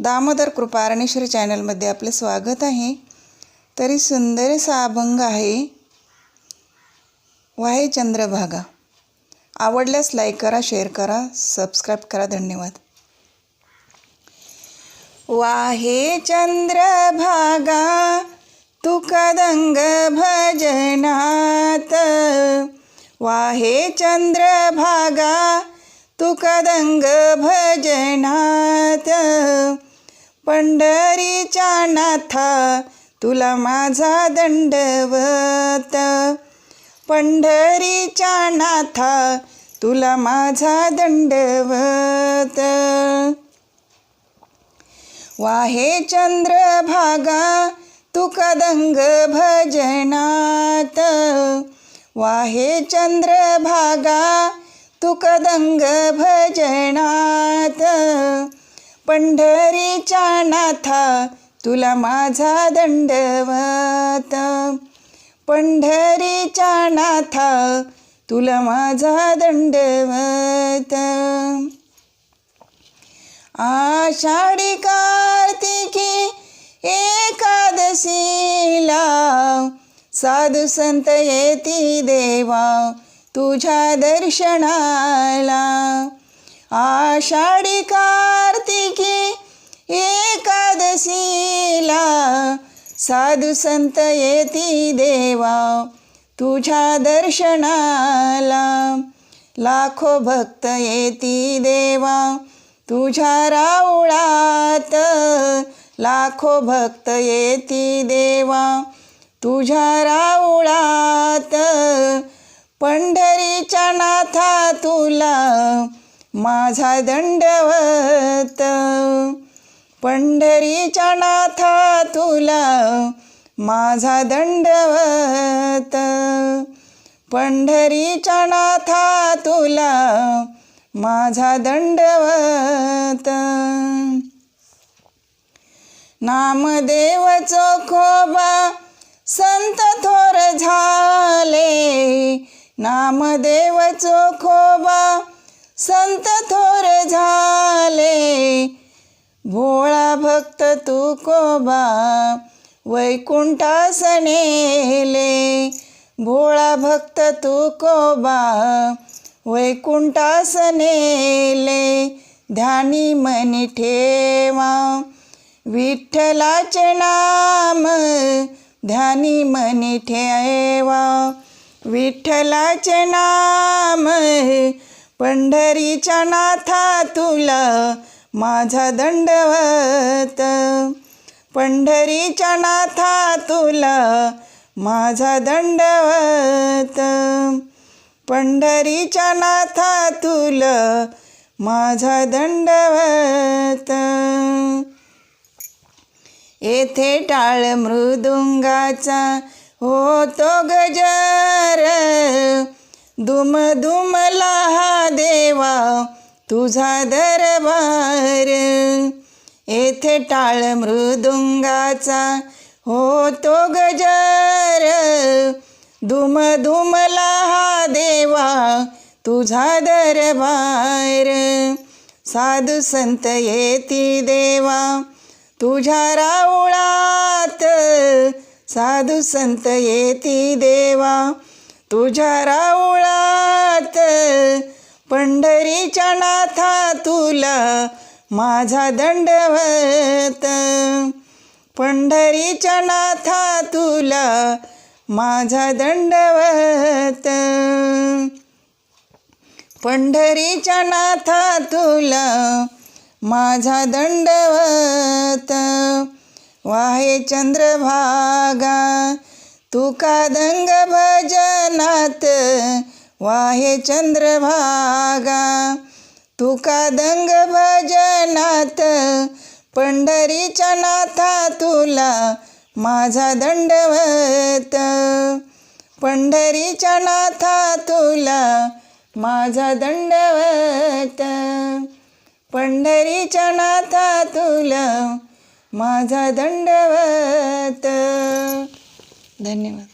दामोदर कृपा अरणेश्वरी चॅनलमध्ये आपले स्वागत आहे. तरी सुंदर सा अभंग आहे. वाहे चंद्रभागा. आवडल्यास लाईक करा शेअर करा सबस्क्राईब करा. धन्यवाद. वाहे चंद्रभागा तू कदंग भजनात. वाहे चंद्रभागा तू कदंग भजनात. पंढरीच्या नाथा तुला माझा दंडवत पंढरीच्या नाथा तुला माझा दंडवत वाहे चंद्रभागा तू कदंग भजनात. वाहे चंद्रभागा तू कदंग भजनात. पंढरीच्या नाथा तुला माझा दंडवत. पंढरीच्या नाथा तुला माझा दंडवत. आषाढी कार्तिकी एकादशीला साधू संत येती देवा तुझ्या दर्शनाला. आषाढी कार्तिकी एकादशीला साधू संत येती देवा तुझ्या दर्शनाला. लाखो भक्त येती देवा तुझ्या राऊळात. लाखो भक्त येती देवा तुझ्या राऊळात. पंढरीच्या नाथा तुला माझा दंडवत. पंढरीच्या नाथा तुला माझा दंडवत. पंढरीच्या नाथा तुला माझा दंडवत. नामदेव चोखोबा संत थोर झाले. नामदेव चोखोबा भोळा भक्त तुकोबा वैकुंठास नेले भोळा भक्त तुकोबा वैकुंठास नेले ध्यानी मनी ठेवा विठ्ठलाचे नाम ध्यानी मनी ठेवा. विठ्ठलाचे नाम पंढरीच्या नाथा तुला माझा दंडवत. पंढरीच्या नाथा तुला माझा दंडवत. पंढरीच्या नाथा तुला माझा दंडवत. येथे टाळ मृदुंगाचा होतो गजर. दुम दुमला हा देवा तुझा दरबार येथे टाळ मृदुंगाचा होतो गजर. दुम धुमला हा देवा तुझा दरबार. साधू संत येती देवा तुझ्या राऊळात. साधू संत येती देवा तुझ्या राऊळात. पंढरीच्या नाथा तुला माझा दंडवत पंढरीच्या नाथा तुला माझा दंडवत पंढरीच्या नाथा तुला माझा दंडवत वाहे चंद्रभागा तुका दंग भजनात वाहे चंद्रभागा तुका दंग भजनात पंढरीच्या नाथा तुला माझा दंडवत पंढरीच्या नाथा तुला माझा दंडवत पंढरीच्या नाथा तुला माझा दंडवत धन्यवाद.